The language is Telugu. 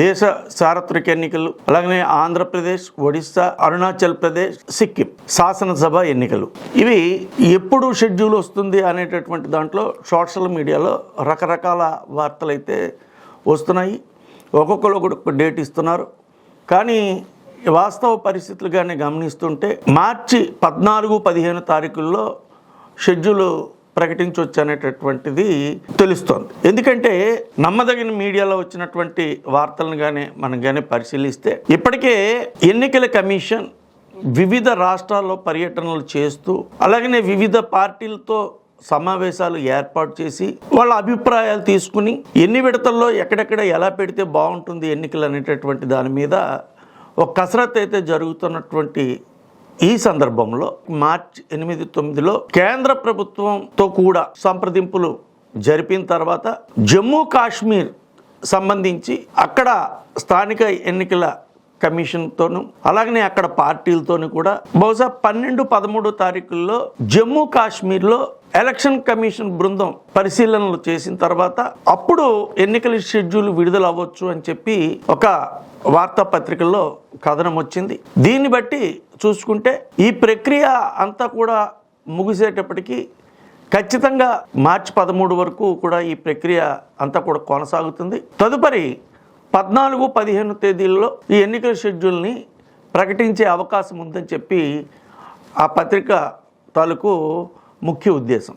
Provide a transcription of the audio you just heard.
దేశ సార్వత్రిక ఎన్నికలు అలాగనే ఆంధ్రప్రదేశ్ ఒడిస్సా అరుణాచల్ ప్రదేశ్ సిక్కిం శాసనసభ ఎన్నికలు. ఇవి ఎప్పుడు షెడ్యూల్ వస్తుంది అనేటటువంటి దాంట్లో సోషల్ మీడియాలో రకరకాల వార్తలు అయితే వస్తున్నాయి. ఒక్కొక్కరు ఒక్కొక్క డేట్ ఇస్తున్నారు. కానీ వాస్తవ పరిస్థితులుగానే గమనిస్తుంటే మార్చి పద్నాలుగు పదిహేను తారీఖుల్లో షెడ్యూల్ ప్రకటించవచ్చు అనేటటువంటిది తెలుస్తోంది. ఎందుకంటే నమ్మదగిన మీడియాలో వచ్చినటువంటి వార్తలను కానీ మనం కానీ పరిశీలిస్తే ఇప్పటికే ఎన్నికల కమిషన్ వివిధ రాష్ట్రాల్లో పర్యటనలు చేస్తూ అలాగనే వివిధ పార్టీలతో సమావేశాలు ఏర్పాటు చేసి వాళ్ళ అభిప్రాయాలు తీసుకుని ఎన్ని విడతల్లో ఎక్కడెక్కడ ఎలా పెడితే బాగుంటుంది ఎన్నికలు అనేటటువంటి దాని మీద ఒక కసరత్తు అయితే జరుగుతున్నటువంటి ఈ సందర్భంలో మార్చి ఎనిమిది తొమ్మిదిలో కేంద్ర ప్రభుత్వంతో కూడా సంప్రదింపులు జరిపిన తర్వాత జమ్మూ కాశ్మీర్ సంబంధించి అక్కడ స్థానిక ఎన్నికల కమిషన్తోనూ అలాగనే అక్కడ పార్టీలతోనూ కూడా. బహుశా పన్నెండు పదమూడు తారీఖుల్లో జమ్మూ కాశ్మీర్లో ఎలక్షన్ కమిషన్ బృందం పరిశీలనలు చేసిన తర్వాత అప్పుడు ఎన్నికల షెడ్యూల్ విడుదల అవ్వచ్చు అని చెప్పి ఒక వార్తాపత్రికల్లో కథనం వచ్చింది. దీన్ని బట్టి చూసుకుంటే ఈ ప్రక్రియ అంతా కూడా ముగిసేటప్పటికీ ఖచ్చితంగా మార్చి పదమూడు వరకు కూడా ఈ ప్రక్రియ అంతా కూడా కొనసాగుతుంది. తదుపరి పద్నాలుగు పదిహేను తేదీల్లో ఈ ఎన్నికల షెడ్యూల్ని ప్రకటించే అవకాశం ఉందని చెప్పి ఆ పత్రిక తాలూకు ముఖ్య ఉద్దేశం.